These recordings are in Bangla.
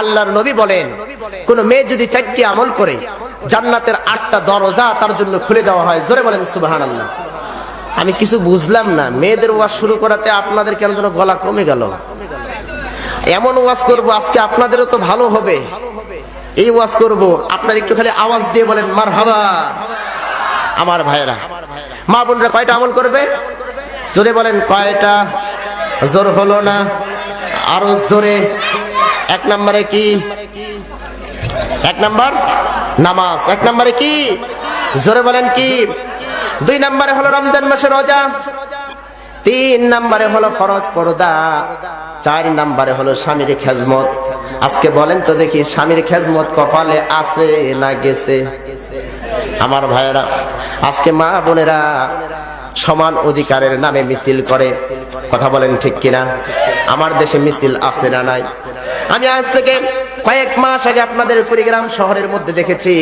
আল্লাহর নবী বলেন, কোন মেয়ে যদি চারটি আমল করে, জান্নাতের আটটা দরজা তার জন্য খুলে দেওয়া হয়। জোরে বলেন সুবাহান আল্লাহ আমি কিছু বুঝলাম না। মেয়েদের ওয়াজ শুরু করাতে আপনাদের কেন যেন গলা কমে গেল? এমন ওয়াজ করব, আজকে আপনাদেরও তো ভালো হবে। এই ওয়াজ করব, আপনার একটু খালি আওয়াজ দিয়ে বলেন মার হাবা আমার ভাইয়েরা, মা বোনরা কয়টা আমল করবে? জোরে বলেন, কয়টা? জোর হলো না? আরও জোরে। এক নম্বরে কি? এক নম্বর? নামাজ। এক নম্বরে কি? জোরে বলেন কি? দুই নম্বরে হলো রমজান মাসে রোজা। তিন নম্বরে হলো ফরজ পর্দা। চার নম্বরে হলো স্বামীর খেজমত। আজকে বলেন তো দেখি স্বামীর খেজমত কপালে আছে না গেছে? আমার ভাইয়েরা, আজকে মা বোনেরা সমান অধিকারের নামে মিছিল করে। কথা বলেন ঠিক কিনা? আমার দেশে মিছিল আছে না নাই? আমি আজ থেকে কয়েক মাস আগে আপনাদের কুড়িগ্রাম শহরের মধ্যে দেখেছি।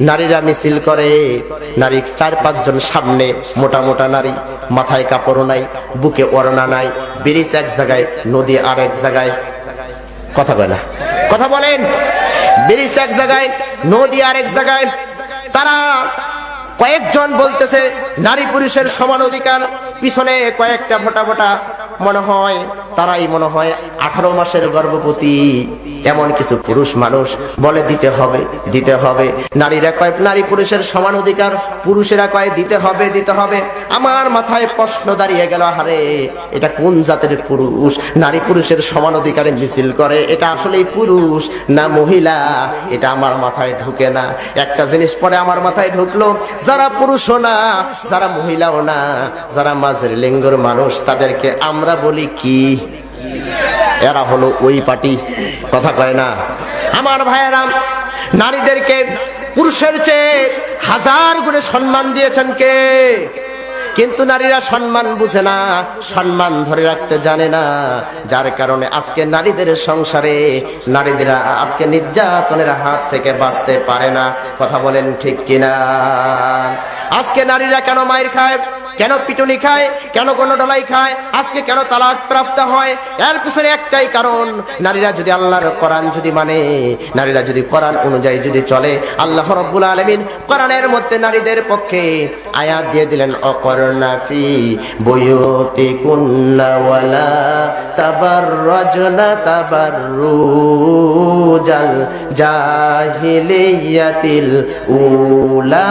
নারীরা মিছিল করে, নারী চার পাঁচজন সামনে মোটা মোটা নারী, মাথায় কাপড় নাই, বুকে ওড়না নাই, ব্রিজ এক জায়গায়, নদী আর এক জায়গায়। কথা বলে না। কথা বলেন। ব্রিজ এক জায়গায়, নদী আর এক জায়গায়। তারা কয়েকজন বলতেছে, নারী পুরুষের সমান অধিকার, পিছনে কয়েকটা ভোটা ভোটা মনে হয়। তারাই মনে হয় আঠারো মাসের গর্ভবতী। এমন কিছু পুরুষ মানুষ বলে দিতে হবে দিতে হবে। নারীরা কয়, নারী পুরুষের সমান অধিকার, পুরুষেরা কয়, দিতে হবে দিতে হবে। আমার মাথায় প্রশ্ন দাঁড়িয়ে গেল হারে এটা কোন জাতের পুরুষ? নারী পুরুষের সমান অধিকারে মিছিল করে, এটা আসলেই পুরুষ না মহিলা? এটা আমার মাথায় ঢুকে না। একটা জিনিস পরে আমার মাথায় ঢুকলো, যারা পুরুষও না, যারা মহিলাও না, যারা মাঝের লিঙ্গর মানুষ, তাদেরকে আমরা বলি কি? এরা হলো ওই পার্টি। কথা কয় না। আমার ভাইয়েরা, নারীদেরকে পুরুষের চেয়ে হাজার গুণে সম্মান দিয়েছেন কে? কিন্তু নারীরা সম্মান বুঝে না, সম্মান ধরে রাখতে জানে না। যার কারণে আজকে নারীদের সংসারে নারীদেরা আজকে নির্যাতনের হাত থেকে বাঁচতে পারে না। কথা বলেন ঠিক কিনা? আজকে নারীরা কেন মায়ের খায়? কেন পিটুনি খায়? কেন কোন ডলাই খায়? আজকে কেন তালাক প্রাপ্ত হয়? এর পিছনে একটাই কারণ, নারীরা যদি আল্লাহর কোরআন যদি মানে নারীরা যদি কোরআন অনুযায়ী যদি চলে, আল্লাহ রব্বুল আলমিন কোরআনের মধ্যে নারীদের পক্ষে আয়াত দিয়ে দিলেন অকর্ণাফি বয়তে কুন্নাওয়ালা তাবার রজনা তাবার রুজাল জাহিলিয়াতিল উলা।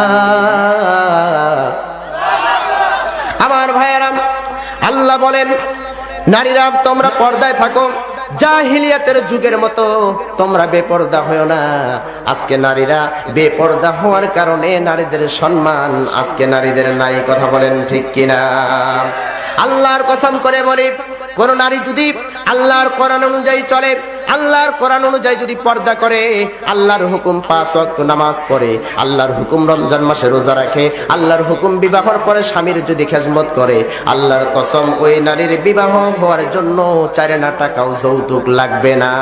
আমার ভাইয়েরাম আল্লাহ বলেন, নারীরা, তোমরা পর্দায় থাকো। জাহিলিয়াতের যুগের মতো তোমরা বেপর্দা হয়েও না। আজকে নারীরা বেপর্দা হওয়ার কারণে নারীদের সম্মান, আজকে নারীদের নাই, কথা বলেন ঠিক কিনা? আল্লাহর কসম করে বলি, কোন নারী যদি আল্লাহর কোরআন অনুযায়ী চলে আল্লাহর কোরআন অনুযায়ী যদি পর্দা করে, আল্লাহর হুকুম পাঁচ ওয়াক্ত নামাজ পড়ে, আল্লাহর হুকুম রমজান মাসে রোজা রাখে, আল্লাহর হুকুম বিবাহর পরে স্বামীর যদি খেজমত করে, আল্লাহর কসম ওই নারীর বিবাহ হওয়ার জন্য চারেনা টাকাও যৌতুক লাগবে না।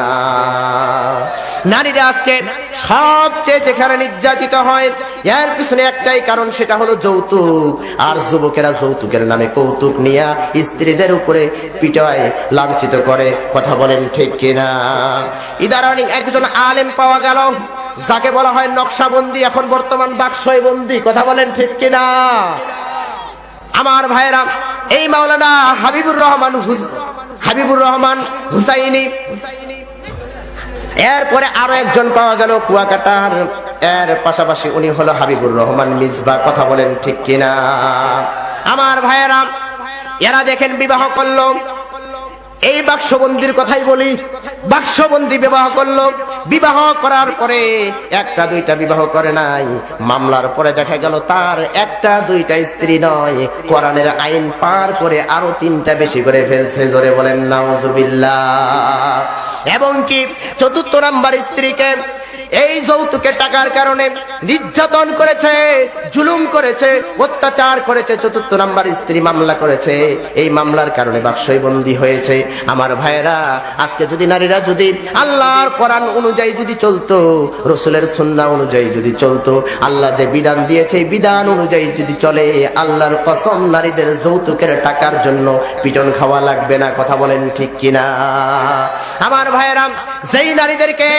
নারীরা আজকে সবচেয়ে যেখানে নির্যাতিত হয়, এর পিছনে একটাই কারণ, সেটা হলো যৌতুক। আর যুবকেরা যৌতুকের নামে কৌতুক নিয়ে স্ত্রীদের উপরে পিটায়, লাঞ্ছিত করে, কথা বলেন ঠিক কিনা? ইদারানি একজন আলেম পাওয়া গেল। যাকে বলা হয় নকশাবন্দি, এখন বর্তমান বাক্সয় বন্দি কথা বলেন ঠিক কিনা? আমার ভাইরা এই মাওলানা হাবিবুর রহমান হাবিবুর রহমান হুসাইনি। এরপরে আরও একজন পাওয়া গেল কুয়াকাটার। এর পাশাপাশি উনি হলো হাবিবুর রহমান মিসবা। কথা বলেন ঠিক কিনা? আমার ভাইয়েরা, এরা দেখেন বিবাহ করল। এই বাক্সবন্দির কথাই বলি। বাক্সবন্দি বিবাহ করল। বিবাহ করার পরে একটা দুইটা বিবাহ করে নাই। মামলার পরে দেখা গেল তার একটা দুইটা স্ত্রী নয়। কোরআনের আইন পার করে আরও তিনটা বেশি করে ফেলছে। জোরে বলেন, নাউজুবিল্লাহ। এবং কি চতুর্থ নাম্বার স্ত্রীকে এই যৌতুকের টাকার কারণে নির্যাতন করেছে, জুলুম করেছে, অত্যাচার করেছে, চতুর্থ নাম্বার স্ত্রী মামলা করেছে। এই মামলার কারণে বাক্সই বন্দী হয়েছে। আমার ভাইয়েরা, আজকে যদি নারীরা যদি আল্লাহর কোরআন অনুযায়ী যদি চলতো, রসুলের সুন্না অনুযায়ী যদি চলতো, আল্লাহ যে বিধান দিয়েছে বিধান অনুযায়ী যদি চলে, আল্লাহর কসম নারীদের যৌতুকের টাকার জন্য পিটন খাওয়া লাগবে না, কথা বলেন ঠিক কিনা? আমার ভাইয়েরা, যেই নারীদেরকে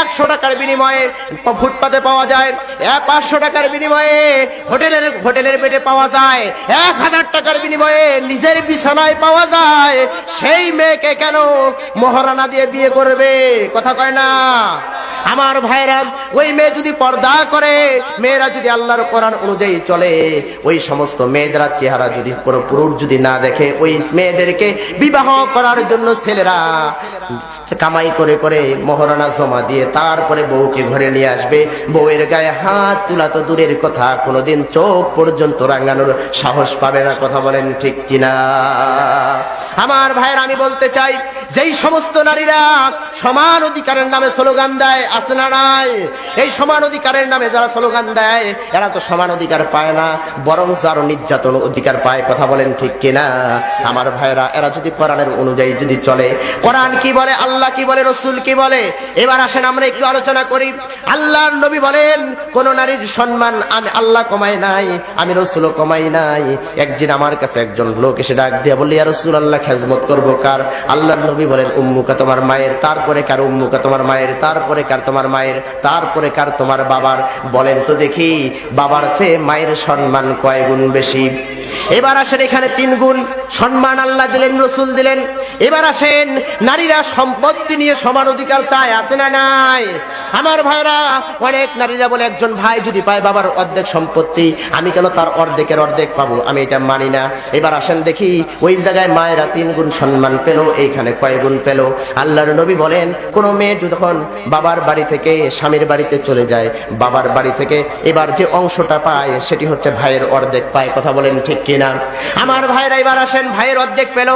একশো টাকার বিনিময়ে ফুটপাতে পাওয়া যায়। এক পাঁচশো টাকার বিনিময়ে হোটেলের হোটেলের বেডে পাওয়া যায়। এক হাজার টাকার বিনিময়ে নিজের বিছানায় পাওয়া যায়। সেই মেয়েকে কেন মহারানা দিয়ে বিয়ে করবে? কথা কয় না। আমার ভাইরা, ওই মেয়ে যদি পর্দা করে, মেয়েরা যদি আল্লাহর কোরআন অনুযায়ী চলে, ওই সমস্ত মেয়েদের চেহারা যদি কোনো পুরুষ যদি না দেখে, ওই মেয়েদেরকে বিবাহ করার জন্য ছেলেরা কামাই করে করে মহারানা জমা দিয়ে তারপরে বউকে ঘরে নিয়ে আসবে। বউয়ের গায়ে হাত তোলা তো দূরের কথা, কোনোদিন চোখ পর্যন্ত রাঙানোর সাহস পাবে না, কথা বলেন ঠিক কিনা? আমার ভাইয়ের, আমি বলতে চাই, যেই সমস্ত নারীরা সমান অধিকারের নামে স্লোগান দেয় আছে না নাই? এই সমান অধিকারের নামে যারা স্লোগান দেয়, এরা তো সমান অধিকার পায় না, বরং আরও নির্যাতন অধিকার পায়, কথা বলেন ঠিক কিনা? আমার ভাইয়েরা, এরা যদি কোরআনের অনুযায়ী যদি চলে, কোরআন কি বলে, আল্লাহ কি বলে, রসুল কি বলে? এবার আসেন আমরা একটু আলোচনা করি। আল্লাহর নবী বলেন, কোন নারীর সম্মান আমি আল্লাহ কমাই নাই, আমি রসুলও কমাই নাই। একদিন আমার কাছে একজন লোক এসে ডাক দিয়ে বললি আর রসুল আল্লাহ খেজমত করব কার? আল্লাহর নবী বলেন, উম্মুকা তোমার মায়ের, তারপরে কার উম্মুকা তোমার মায়ের, তারপরে কার তোমার মায়ের? তারপরে কার তোমার বাবার? বলেন তো দেখি, বাবার চেয়ে মায়ের সম্মান কয় গুণ বেশি? এবার আসেন এখানে তিন গুণ সম্মান আল্লাহ দিলেন, রসুল দিলেন। এবার আসেন, নারীরা সম্পত্তি নিয়ে সমান অধিকার চায়, আছে না নাই? আমার ভাইরা, অনেক নারীরা বলে, একজন ভাই যদি পায় বাবার অর্ধেক সম্পত্তি, আমি কেন তার অর্ধেকের অর্ধেক পাবো? আমি এটা মানি না। এবার আসেন দেখি, ওই জায়গায় মায়েরা তিন গুণ সম্মান পেল, এইখানে কয় গুণ পেল? আল্লাহর নবী বলেন, কোনো মেয়ে যখন বাবার বাড়ি থেকে, স্বামীর বাড়িতে চলে যায়, বাবার বাড়ি থেকে, এবার যে অংশটা পায়, সেটি হচ্ছে ভাইয়ের অর্ধেক পায়। কথা বলেন ঠিক কিনা। আমার ভাইরা এবার আসেন, ভাইয়ের অর্ধেক পেল।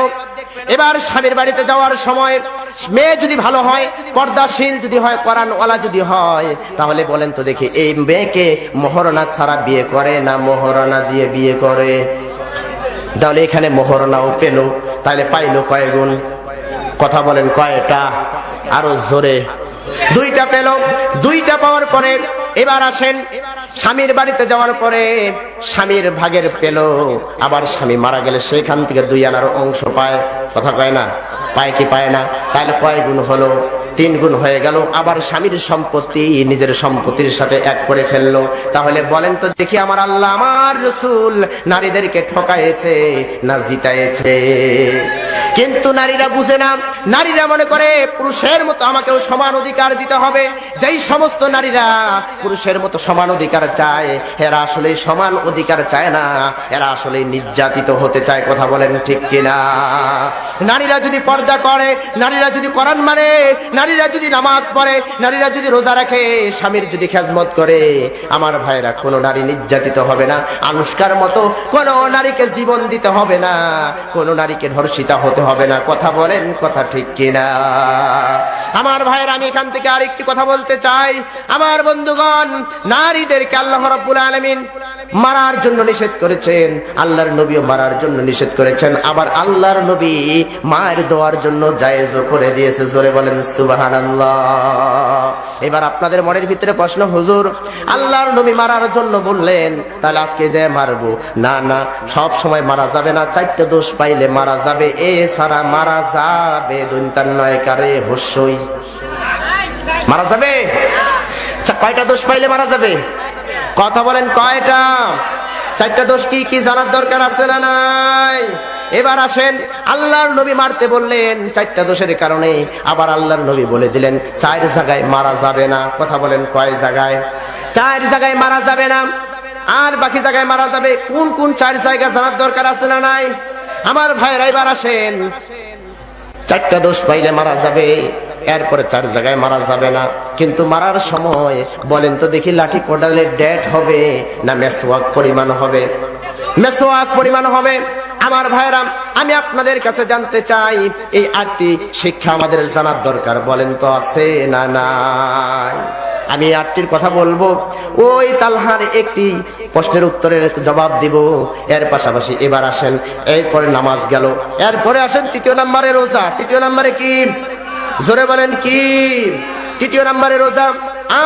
এবার স্বামীর বাড়িতে যাওয়ার সময় মেয়ে যদি ভালো হয়, পর্দাশীল যদি হয়, কোরআনওয়ালা যদি হয়, তাহলে বলেন তো দেখি, এই মেয়েকে মহরণা ছাড়া বিয়ে করে না মহরণা দিয়ে বিয়ে করে? তাহলে এখানে মহরণাও পেল, তাহলে পাইলো কয় গুণ কথা বলেন কয়টা? আরও জোরে। দুইটা পেল, দুইটা পাওয়ার পরে এবার আসেন স্বামীর বাড়িতে যাওয়ার পরে স্বামীর ভাগের পেল। আবার স্বামী মারা গেলে সেখান থেকে দুই আনার অংশ পায়। কথা কয় না? পায় কি পায় না? তাহলে কয় গুণ হলো? তিন গুণ হয়ে গেল। আবার স্বামীর সম্পত্তি নিজের সম্পত্তির সাথে এক করে ফেলল। তাহলে বলেন তো, দেখি আমার আল্লাহ আমার রসুল নারীদেরকে ঠকাইছে না জিতাইছে কিন্তু নারীরা বুঝে না। নারীরা মনে করে, পুরুষের মতো আমাকেও সমান অধিকার দিতে হবে। যেই সমস্ত নারীরা পুরুষের মতো সমান অধিকার চায়, এরা আসলে সমান অধিকার চায় না। এরা আসলে নির্যাতিত হতে চায়, কথা বলেন ঠিক কিনা? নারীরা যদি পর্দা করে, নারীরা যদি করান মানে নারীরা যদি নামাজ পড়ে, নারীরা যদি রোজা রাখে, স্বামীর যদি খেজমত করে, আমার ভাইরা কোনো নারী নির্যাতিত হবে না, আনুষ্কার মতো কোনো নারীকে জীবন দিতে হবে না, কোনো নারীকে ধর্ষিতা হতে হবে না। কথা বলেন, কথা ঠিক কিনা? আমার ভাইয়ের, আমি এখান থেকে আরেকটি কথা বলতে চাই। আমার বন্ধুগণ, নারীদেরকে আল্লাহ রাব্বুল আলামিন মারার জন্য নিষেধ করেছেন, আল্লাহর নবীও মারার জন্য নিষেধ করেছেন, আবার আল্লাহর নবী মায়ের দেওয়ার জন্য জায়েজ করে দিয়েছে, জোরে বলেন সুবাহান এবার আপনাদের মনের ভিতরে প্রশ্ন, হুজুর, আল্লাহর নবী মারার জন্য বললেন, তাহলে আজকে যে মারবো? না না, সব সময় মারা যাবে না, চারটে দোষ পাইলে মারা যাবে, এ সারা মারা যাবে, দৈন্তার কারে, হস্যই। মারা যাবে? কয়টা দোষ পাইলে মারা যাবে? কথা বলেন কয়টা? চারটা দোষ কি কি জানার দরকার আছে না নাই? এবার আসেন, আল্লাহর নবী মারতে বললেন, চারটা দোষের কারণে আবার আল্লাহর নবী বলে দিলেন, চার জায়গায় মারা যাবে না। কথা বলেন কয় জায়গায়? চার জায়গায় মারা যাবে না। আর বাকি জায়গায় মারা যাবে, কোন কোন চার জায়গা জানার দরকার আছে না নাই? আমার ভাইরা এবার আসেন, চারটা দোষ পাইলে মারা যাবে। এরপরে চার জায়গায় মারা যাবে না। কিন্তু মারার সময় বলেন তো দেখি লাঠি কোটালে ডেট হবে না মেসওয়াক পরিমাণ হবে? মেসওয়াক পরিমাণ হবে। আমার ভাইরাম আমি আপনাদের কাছে জানতে চাই, এই আটটি শিক্ষা আমাদের জানার দরকার, বলেন তো আছে না নাই? আমি আটটির কথা বলব। ওই তালহার একটি প্রশ্নের উত্তরের জবাব দিব। এর পাশাপাশি এবার আসেন, এরপরে নামাজ গেল। এরপরে আসেন, তৃতীয় নম্বরে রোজা। তৃতীয় নম্বরে কি? জোরে বলেন কি? তৃতীয় নম্বরে রোজা।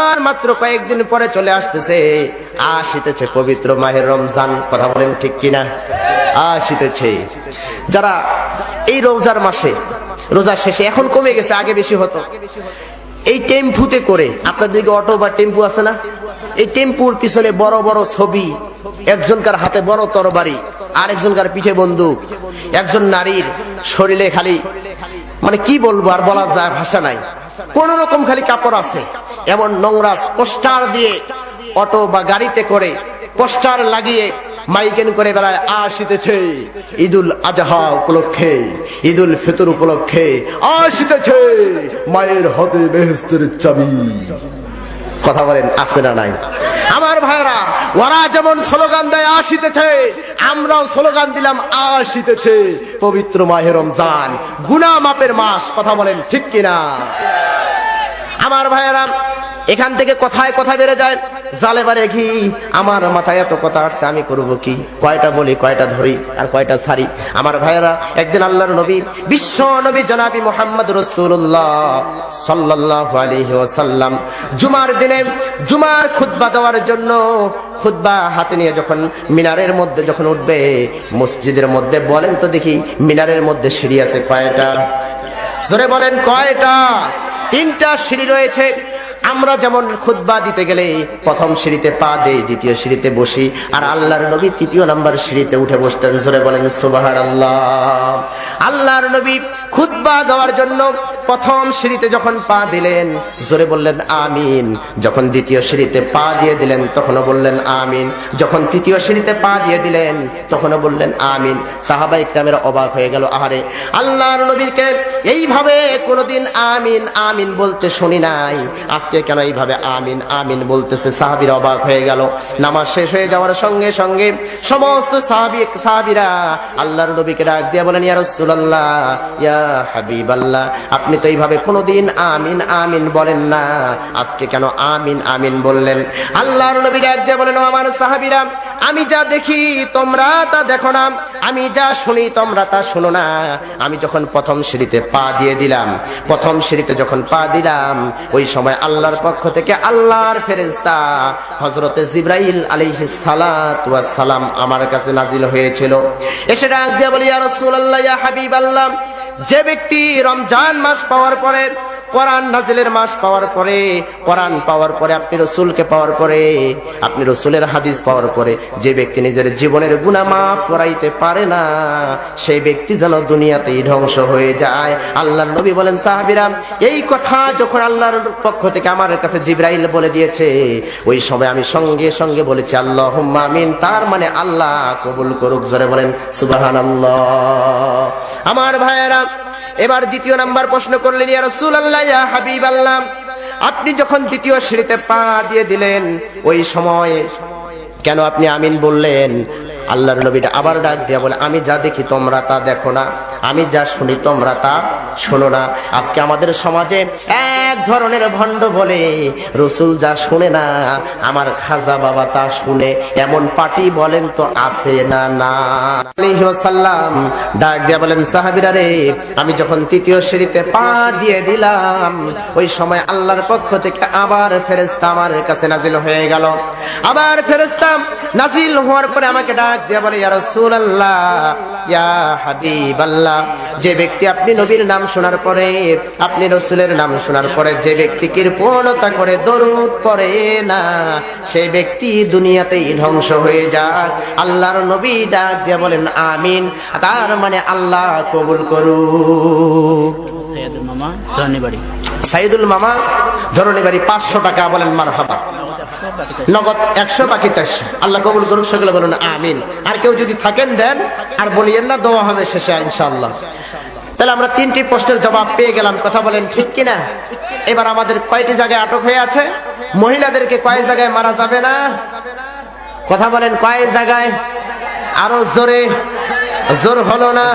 আর মাত্র কয়েকদিন পরে চলে আসতেছে। আসিতেছে পবিত্র মাহের রমজান, কথা বলেন ঠিক কিনা? আসিতেছে যারা এই রোজার মাসে, রোজা শেষে, এখন কমে গেছে, আগে বেশি হতো। এই টেম্পুতে করে আপনাদের দিকে অটো বা টেম্পু আছে না? এই টেম্পুর পিছনে বড় বড় ছবি, একজনকার হাতে বড় তরবারি আর একজনকার পিঠে বন্দুক, একজন নারীর শরীরে খালি মানে কি বলব আর বলা যায় ভাষা নাই। কোন রকম খালি কাপড় আছে। এমন নোংরা পোস্টার দিয়ে অটো বা গাড়িতে করে পোস্টার লাগিয়ে মাইকেন করে বেড়ায়, আসিতেছে ঈদুল আজহা উপলক্ষে, ঈদুল ফিতর উপলক্ষে, আসিতেছে মায়ের হতে বেহেস্তের চাবি। কথা বলেন, আছে না নাই? আমার ভাইরা ওরা যেমন স্লোগান দেয়, আসিতেছে। আমরাও স্লোগান দিলাম, আসিতেছে। পবিত্র মাহে রমজান গুনা মাপের মাস, কথা বলেন ঠিক কিনা? আমার ভাইয়েরা এখান থেকে কথায় কথা বেড়ে যায়। জালে বারে ঘি, আমার মাথায় এত কথা আসছে, আমি করব কি? কয়টা বলি, কয়টা ধরি, আর কয়টা ছাড়ি? আমার ভাইয়েরা, একদিন আল্লাহর নবী, বিশ্ব নবী জনাবি মোহাম্মদ রসুল্লাহ সাল্লাহ ওয়াসাল্লাম, জুমার দিনে, জুমার খুতবা দেওয়ার জন্য খুতবা হাতে নিয়ে যখন মিনারের মধ্যে যখন উঠবে, মসজিদের মধ্যে, বলেন তো দেখি, মিনারের মধ্যে সিঁড়ি আছে কয়টা? জোরে বলেন, কয়টা? তিনটা সিঁড়ি রয়েছে। আমরা যেমন খুতবা দিতে গেলে প্রথম সিঁড়িতে পা দেই, দ্বিতীয় সিঁড়িতে বসি, আর আল্লাহর নবী তৃতীয় নাম্বার সিঁড়িতে উঠে বসতেন, জোরে বলেন সুবাহার আল্লাহ আল্লাহর নবী খুতবা দেওয়ার জন্য প্রথম সিঁড়িতে যখন পা দিলেন, জোরে বললেন, আমিন। যখন দ্বিতীয় সিঁড়িতে পা দিয়ে দিলেন, তখনও বললেন, আমিন। যখন তৃতীয় সিঁড়িতে পা দিয়ে দিলেন, তখনও বললেন, আমিন। সাহাবাই গ্রামের অবাক হয়ে গেল, আহারে, আল্লাহর নবীকে এইভাবে কোনোদিন আমিন আমিন বলতে শুনি নাই। আজকে কেন এইভাবে আমিন আমিন বলতেছে? সাহাবির অবাক হয়ে গেল। নামাজ শেষ হয়ে যাওয়ার সঙ্গে সঙ্গে সমস্ত সাহাবি, সাহাবিরা আল্লাহর নবীকে ডাক দিয়ে বলেন, ইয়া রাসূলুল্লাহ, ইয়া হাবিবাল্লাহ, আপনি তো এইভাবে কোনোদিন আমিন আমিন বলেন না। আজকে কেন আমিন আমিন বললেন? আল্লাহর নবী ডাক দিয়ে বলেন আমার সাহাবিরা, আমি যা দেখি তোমরা তা দেখো না। আমি যা শুনি তোমরা তা শুনো না। আমি যখন প্রথম সিঁড়িতে পা দিয়ে দিলাম, প্রথম সিঁড়িতে যখন পা দিলাম, ওই সময় আল্লাহর পক্ষ থেকে আল্লাহর ফেরেস্তা হযরতে জিব্রাইল আলী সালাম আমার কাছে নাজিল হয়েছিল। এসে ডাক দিয়ে বলি, ইয়া হাবিব আল্লাহ হাবিবাল্লাহ। যে ব্যক্তি রমজান মাস পাওয়ার পরে কোরআন নাজিলের মাস পাওয়ার পরে, কোরআন পাওয়ার পরে, আপনি রসুলকে পাওয়ার পরে, আপনি রসুলের হাদিস পাওয়ার পরে, যে ব্যক্তি নিজের জীবনের গুণা মাফ করাইতে পারে না, সেই ব্যক্তি যেন দুনিয়াতেই ধ্বংস হয়ে যায়। আল্লাহর নবী বলেন সাহাবিরাম এই কথা যখন আল্লাহর পক্ষ থেকে আমার কাছে জিব্রাইল বলে দিয়েছে, ওই সময় আমি সঙ্গে সঙ্গে বলেছি আল্লাহ আমিন। তার মানে আল্লাহ কবুল করুক, জোরে বলেন সুবাহান আমার ভাইয়েরা এবার দ্বিতীয় নাম্বার প্রশ্ন করলেন, ইয়া আল্লাহ ইয়া হাবিবাল্লাহ। আপনি যখন দ্বিতীয় সিঁড়িতে পা দিয়ে দিলেন, ওই সময় কেন আপনি আমিন বললেন? আল্লাহর নবীটা আবার ডাক দিয়া বলে, আমি যা দেখি তোমরা তা দেখো না, আমি যা শুনি তোমরা তা শোনো না। আজকে আমাদের সমাজে এক ধরনের ভণ্ড বলে, রসুল যা শুনে না, আমার খাজা বাবা তা শুনে, এমন পার্টি বলেন তো আছে না না। ওয়াসাল্লাম ডাক দিয়া বলেন, সাহাবিরা রে, আমি যখন তৃতীয় সিঁড়িতে পা দিয়ে দিলাম, ওই সময় আল্লাহর পক্ষ থেকে আবার ফেরেস্তা আমার কাছে নাজিল হয়ে গেল। আবার ফেরেস্তা নাজিল হওয়ার পরে আমাকে ডাক দিয়া বলে, ইয়া রাসূলুল্লাহ, ইয়া হাবিবাল্লাহ, যে ব্যক্তি আপনি নবীর নাম শোনার পরে, আপনি রসুলের নাম শোনার পরে যে ব্যক্তি কৃপণতা করে দরুদ পড়ে না সে ব্যক্তি দুনিয়াতেই ধ্বংস হয়ে যাক। আল্লাহর নবী ডাক দিয়ে বলেন আমিন। তার মানে আল্লাহ কবুল করুক। সাইদুল মামা ধরনী বাড়ি। পাঁচশো টাকা বলেন মার হাবা নগদ একশো বাকি চারশো। আল্লাহ কবুল করুক সেগুলো বলুন আমিন। আর কেউ যদি থাকেন দেন। আর বলিয়েন না দোয়া হবে শেষে ইনশাআল্লাহ। তাহলে আমরা তিনটি প্রশ্নের জবাব পেয়ে গেলাম। কথা বলেন ঠিক কিনা? এবার আমাদের কয়টি জায়গায় আটক হয়ে আছে? মহিলাদেরকে কয় জায়গায় মারা যাবে না? কথা বলেন, কয় জায়গায়? আরও জোরে। জোর হলো না।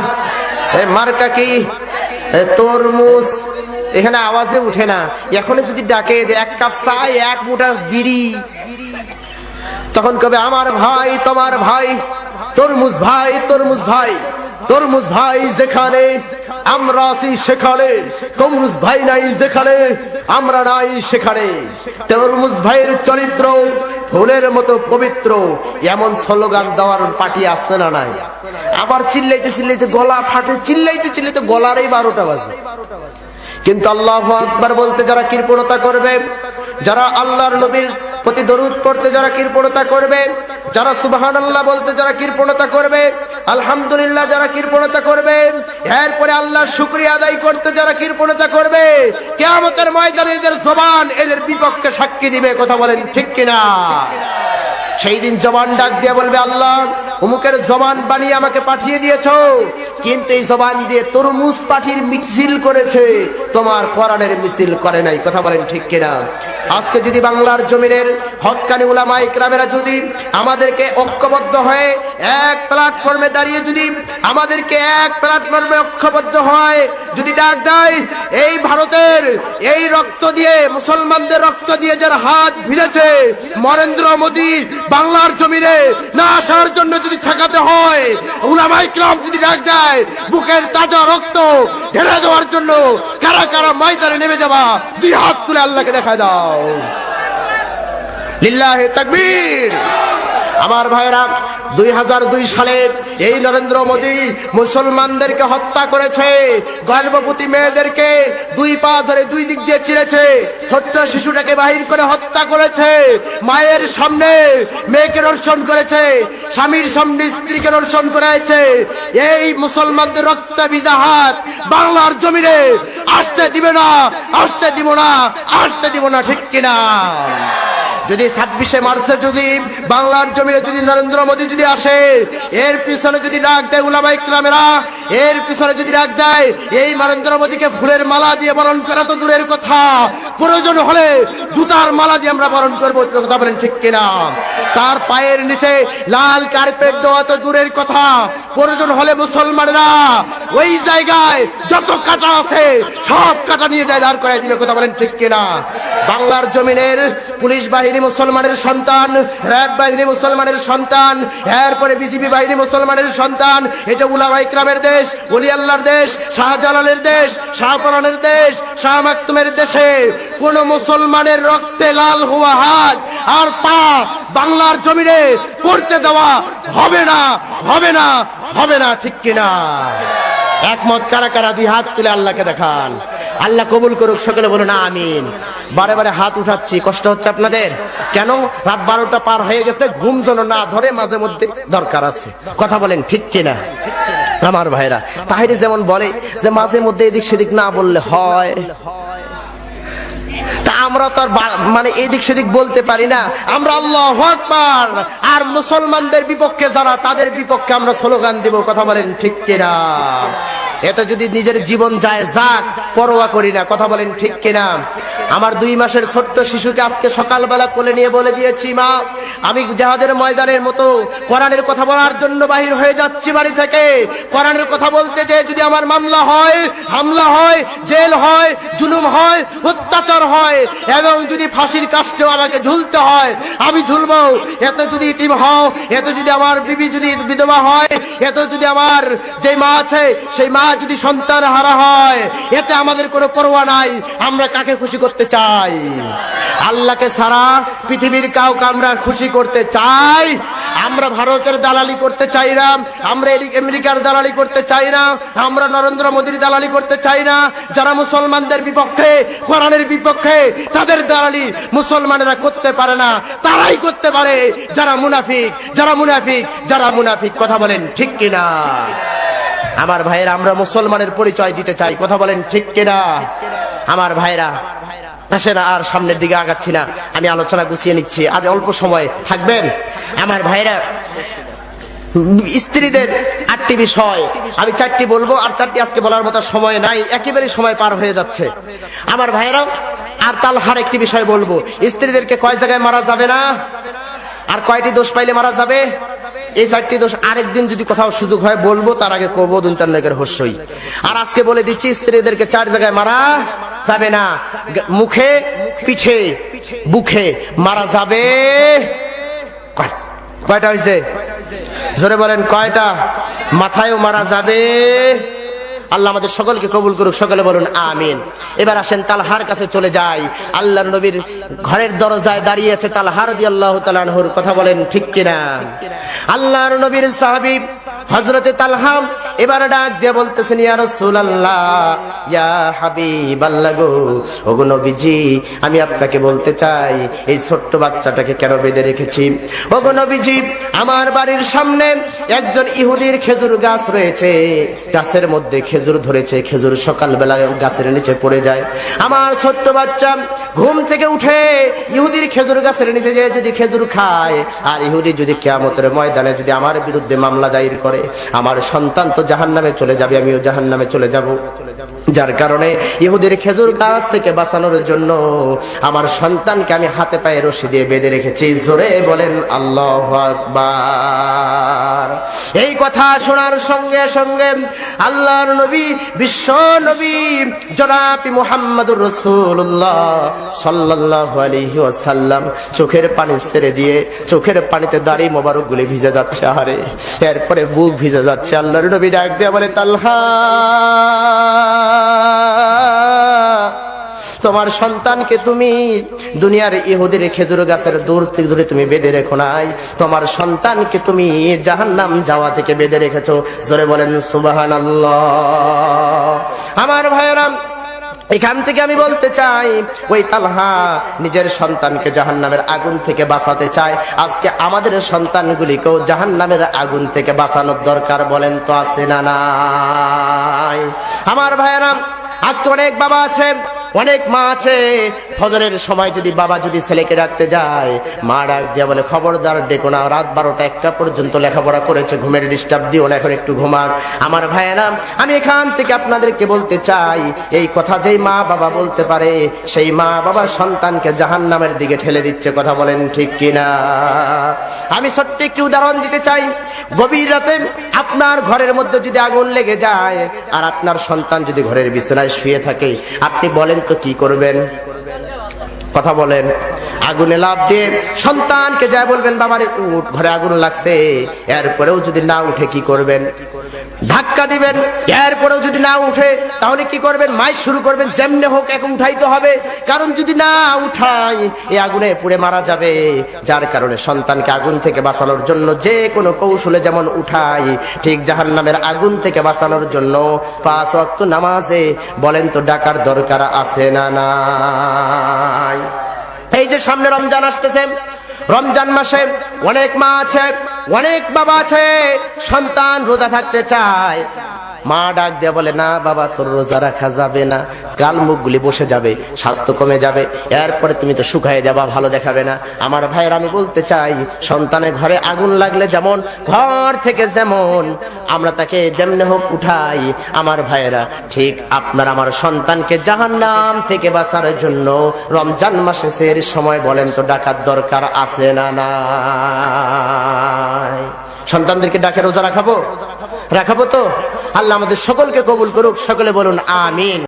মার্কা কি? তরমুজ। এখানে আওয়াজে উঠে না। এখনই যদি ডাকে যে এক কাপ চাই, এক মুঠা বিড়ি। তখন কবে আমার ভাই, তোমার ভাই? তরমুজ ভাই তরমুজ ভাই তরমুজ ভাই যেখানে আমরা আছি সেখানে। তরমুজ ভাই নাই যেখানে, আমরা নাই সেখানে। তরমুজ ভাইয়ের চরিত্র, ফুলের মতো পবিত্র। এমন স্লোগান দেওয়ার পার্টি আসছে না নাই? আবার চিল্লাইতে চিল্লাইতে গলা ফাটে, চিল্লাইতে চিল্লাইতে গলারই বারোটা বাজে। কিন্তু আল্লাহ আকবার বলতে যারা কৃপণতা করবে, যারা আল্লাহর নবীর প্রতি দরুদ পড়তে যারা কৃপণতা করবে যারা সুবাহান আল্লাহ বলতে যারা কৃপণতা করবে, আলহামদুলিল্লাহ যারা কৃপণতা করবে, এরপরে আল্লাহ শুক্রিয়া আদায় করতে যারা কৃপণতা করবে, কেয়ামতের ময়দানে এদের জবান এদের বিপক্ষে সাক্ষী দিবে, কথা বলেন ঠিক কিনা? সেই দিন জবান ডাক দিয়ে বলবে, আল্লাহ অমুকের জবান বানিয়ে আমাকে পাঠিয়ে দিয়েছ। কিন্তু এই জবান দিয়ে তরমুজ পাঠির মিছিল করেছে। তোমার কোরআনের মিছিল করে নাই, কথা বলেন ঠিক কিনা? আজকে যদি বাংলার জমিনের হকানি উলামা ইকরামেরা যদি আমাদেরকে ঐক্যবদ্ধ হয়ে এক প্ল্যাটফর্মে দাঁড়িয়ে যদি আমাদেরকে এক প্ল্যাটফর্মে ঐক্যবদ্ধ হয়, যদি ডাক দেয়, এই ভারতের এই রক্ত দিয়ে, মুসলমানদের রক্ত দিয়ে যার হাত ভিজেছে, নরেন্দ্র মোদী বাংলার জমিনে না আসার জন্য যদি ঠেকাতে হয় উলামাই ক্রাম যদি ডাক দেয়, বুকের তাজা রক্ত ঢেলে দেওয়ার জন্য কারা কারা ময়দানে নেমে যাবা, দুই হাত তুলে আল্লাহকে দেখা দাও। লিল্লাহে তাকবীর। আমার ভাইরা দুই হাজার দুই সালে এই নরেন্দ্র মোদী মুসলমানদেরকে হত্যা করেছে, গর্ভবতী মেয়েদেরকে দুই পা ধরে দুই দিক দিয়ে চিরেছে, ছোট্ট শিশুটাকে বাহির করে হত্যা করেছে, মায়ের সামনে মেয়েকে দর্শন করেছে, স্বামীর সামনে স্ত্রীকে দর্শন করেছে, এই মুসলমানদের রক্ত ভিজা হাত বাংলার জমিনে আসতে দিবে না, আসতে দিব না, আসতে দিব না, ঠিক কিনা? যদি ছাব্বিশে মার্চে যদি বাংলার জমিনে যদি নরেন্দ্র মোদী যদি আসে, এর পিছনে যদি ডাক দেয় উলামা ইকরামেরা, এর পিছনে যদি ডাক দেয়, এই নরেন্দ্র মোদীকে ফুলের মালা দিয়ে বরণ করা তো দূরের কথা। প্রয়োজন হলে জুতার মালা দিয়ে আমরা বরণ করব, কথা বলেন ঠিক কিনা? তার পায়ের নিচে লাল কার্পেট দেওয়া তো দূরের কথা। প্রয়োজন হলে মুসলমানেরা ওই জায়গায় যত কাটা আছে, সব কাটা নিয়ে যায়, দাঁড় করে দিবে, কথা বলেন ঠিক কিনা? বাংলার জমিনের পুলিশ বাহিনী মুসলমানের সন্তান র্যাব বাহিনী মুসলমানের সন্তান, এরপরে বিজিবি বাহিনী মুসলমানের সন্তান, এটা উলামা ইকরামের দেশ ওলি আল্লাহর দেশ, শাহজালালের দেশ, শাহপরানের দেশ, শাহ মাকতুমের দেশে কোন মুসলমানের রক্তে লাল হওয়া হাত আর পা বাংলার জমিনে পড়তে দেওয়া হবে না হবে না হবে না, ঠিক কিনা? একমত কারা কারা দুই হাত তুলে আল্লাহকে দেখান। আল্লাহ কবুল করুক, সকলে বলুন, আমিন। বারে বারে হাত উঠাচ্ছি, কষ্ট হচ্ছে আপনাদের? কেন? রাত বারোটা পার হয়ে গেছে, ঘুম যেন না ধরে মাঝে মধ্যে দরকার আছে। কথা বলেন, ঠিক কিনা? আমার ভাইরা, তাহিরে যেমন বলে যে মাঝে মধ্যে এদিক সেদিক না বললে হয়। আমরা তো মানে এদিক সেদিক বলতে পারি না। আমরা আল্লাহ আকবার। আর মুসলমানদের বিপক্ষে যারা, তাদের বিপক্ষে আমরা স্লোগান দিব, কথা বলেন ঠিক কিনা? এতে যদি নিজের জীবন যায় যাক, পরোয়া করি না, কথা বলেন ঠিক কিনা? আমার দুই মাসের ছোট্ট শিশুকে আজকে সকালবেলা কোলে নিয়ে বলে দিয়েছি, মা, আমি জাহাদের ময়দানের মতো কোরআনের কথা বলার জন্য বাহির হয়ে যাচ্ছি বাড়ি থেকে। কোরআনের কথা বলতে যে যদি আমার মামলা হয়, হামলা হয়, জেল হয়, জুলুম হয়, অত্যাচার হয়, এবং যদি ফাঁসির কাষ্টেও আমাকে ঝুলতে হয়, আমি ঝুলবো। এত যদি ইতিম হও, এত যদি আমার বিবি যদি বিধবা হয়, এত যদি আমার যে মা আছে, সেই মা যদি সন্তান হারা হয়, এতে আমাদের কোনো পরোয়া নাই। আমরা কাকে খুশি করতে চাই। আল্লাহকে ছাড়া পৃথিবীর কাউকে আমরা খুশি করতে চাই। আমরা ভারতের দালালি করতে চাই না, আমরা আমেরিকার দালালি করতে চাই না, আমরা নরেন্দ্র মোদীর দালালি করতে চাই না। যারা মুসলমানদের বিপক্ষে, কোরআনের বিপক্ষে তাদের দালালি মুসলমানেরা করতে পারে না, তারাই করতে পারে। যারা মুনাফিক যারা মুনাফিক যারা মুনাফিক, কথা বলেন ঠিক কিনা? আমার ভাইয়েরা, আমরা মুসলমানের পরিচয় দিতে চাই, কথা বলেন ঠিক কিনা? আমার ভাইরা আসে না আর সামনের দিকে আগাচ্ছি না। আমি আলোচনা গুছিয়ে নিচ্ছি। আর অল্প সময়। থাকবেন? আমার ভাইরা, স্ত্রীদের আটটি বিষয়। আমি চারটি বলব, আর চারটি আজকে বলার মতো সময় নাই। একেবারে সময় পার হয়ে যাচ্ছে। আমার ভাইরা আর তালহার একটি বিষয় বলব। স্ত্রীদেরকে কয় জায়গায় মারা যাবে না? আর কয়টি দোষ পাইলে মারা যাবে? এই চারটি দোষ আরেকদিন যদি কোথাও সুযোগ হয় বলব, তার আগে কবো দুন্তান্নকের হস্যই। আর আজকে বলে দিচ্ছি, স্ত্রীদেরকে চার জায়গায় মারা যাবে না। মুখে, পিঠে, বুকে মারা যাবে। কয়টা হয়েছে জোরে বলেন, কয়টা? মাথায়ও মারা যাবে। আল্লাহ আমাদের সকলকে কবুল করুক, সকলে বলুন আমিন। এবার আসেন তালহার কাছে চলে যাই। আল্লাহ নবীর ঘরের দরজায় দাঁড়িয়ে আছে তালহার দি আল্লাহ তালানহুর কথা বলেন, ঠিক কিনা? আল্লাহর নবীর সাহাবিব হজরতে তালহাম এবার ডাক দিয়ে বলতেছেন, ইয়া রাসূলুল্লাহ, ইয়া হাবিবাল্লাহ গো, ওগো আমি আপনাকে বলতে চাই, এই ছোট্ট বাচ্চাটাকে কেন বেঁধে রেখেছি? ওগো আমার বাড়ির সামনে একজন ইহুদির খেজুর গাছ রয়েছে, গাছের মধ্যে খেজুর ধরেছে, খেজুর সকালবেলা গাছের নিচে পড়ে যায়। আমার ছোট্ট বাচ্চা ঘুম থেকে উঠে ইহুদির খেজুর গাছের নিচে যে যদি খেজুর খায়, আর ইহুদি যদি কেয়ামতের ময়দানে যদি আমার বিরুদ্ধে মামলা দায়ের করে, আমার সন্তান তো জাহান নামে চলে যাবে আমিও জাহান নামে চলে যাব। যার কারণে ইহুদের খেজুর গাছ থেকে বাঁচানোর জন্য আমার সন্তানকে আমি হাতে পায়ে রশি দিয়ে বেঁধে রেখেছি। জোরে বলেন, আল্লাহ আকবার। এই কথা শোনার সঙ্গে সঙ্গে আল্লাহর নবী, বিশ্ব নবী, জনাবি মুহাম্মদুর রসুল্লাহ সাল্লাল্লাহু আলাইহি ওয়াসাল্লাম চোখের পানি ছেড়ে দিয়ে, চোখের পানিতে দাড়ি মোবারক গুলি ভিজে যাচ্ছে আরে এরপরে বুক ভিজে যাচ্ছে, আল্লাহর নবী ডাক দিয়ে বলে, তালহা। তোমার সন্তানকে তুমি দুনিয়ার ইহুদির খেজুর গাছের দূর থেকে দূরে তুমি বেঁধে রেখো নাই। তোমার সন্তানকে তুমি জাহান নাম যাওয়া থেকে বেঁধে রেখেছো। জোরে বলেন সুবাহান আমার ভাইয়েরাম এখান থেকে আমি বলতে চাই, ওই তালহা নিজের সন্তানকে জাহান নামের আগুন থেকে বাঁচাতে চায়। আজকে আমাদের সন্তানগুলিকেও জাহান্নামের আগুন থেকে বাঁচানোর দরকার বলেন তো আছে না আমার ভাইয়েরাম আজকে অনেক বাবা আছে অনেক মা আছে। ফজরের সময় যদি বাবা যদি ছেলেকে ডাকতে যায়, মা ডাক দিয়া বলে, খবরদার, ডেকো না, রাত বারোটা একটা পর্যন্ত লেখাপড়া করেছে, ঘুমের ডিস্টার্ব দিও না, এখন একটু ঘুমাক। আমার ভাইয়েরা, আমি এখান থেকে আপনাদেরকে বলতে চাই, এই কথা যেই মা বাবা বলতে পারে, সেই মা বাবা সন্তানকে জাহান নামের দিকে ঠেলে দিচ্ছে, কথা বলেন ঠিক কিনা? আমি ছোট্ট একটি উদাহরণ দিতে চাই। গভীর রাতে আপনার ঘরের মধ্যে যদি আগুন লেগে যায়, আর আপনার সন্তান যদি ঘরের বিছানায় শুয়ে থাকে, আপনি বলেন তো কি করবেন? কথা বলেন। আগুনে লাভ দিয়ে সন্তানকে যা বলবেন, বাবারে, উঠ, ঘরে আগুন লাগছে। এরপরেও যদি না উঠে কি করবেন? ধাক্কা দিবেন, এরপরেও যদি না উঠে, তাহলে কি করবেন? মাই শুরু করবেন, যেমনে হোক একে উঠাইতে হবে। কারণ যদি না উঠাই এই আগুনে পুড়ে মারা যাবে। যার কারণে সন্তানকে আগুন থেকে বাঁচানোর জন্য যে কোনো কৌশলে যেমন উঠাই, ঠিক জাহান নামের আগুন থেকে বাঁচানোর জন্য পাঁচ অক্ত নামাজে বলেন তো, ডাকার দরকার আছে না এই যে সামনে রমজান আসতেছে, রমজান মাসে অনেক মা আছে অনেক বাবা আছে সন্তান রোজা থাকতে চায়। মা ডাক দিয়ে বলে, না বাবা, তোর রোজা রাখা যাবে না। গাল মুখগুলি বসে যাবে, স্বাস্থ্য কমে যাবে। এরপরে তুমি তো শুকায় যাবা, ভালো দেখাবে না। আমার ভাইয়ের আমি বলতে চাই, সন্তানের ঘরে আগুন লাগলে যেমন, ঘর থেকে যেমন, আমরা তাকে যেমনে হোক উঠাই। আমার ভাইয়েরা, ঠিক আপনার আমার সন্তানকে জাহান নাম থেকে বাঁচানোর জন্য রমজান মাসে সের সময় বলেন তো, ডাকার দরকার আছে না না সন্তানদেরকে ডাকে, রোজা রাখাবো? রাখাবো তো? আল্লাহ আমাদের সকলকে কবুল করুক সকলে বলুন আমিন।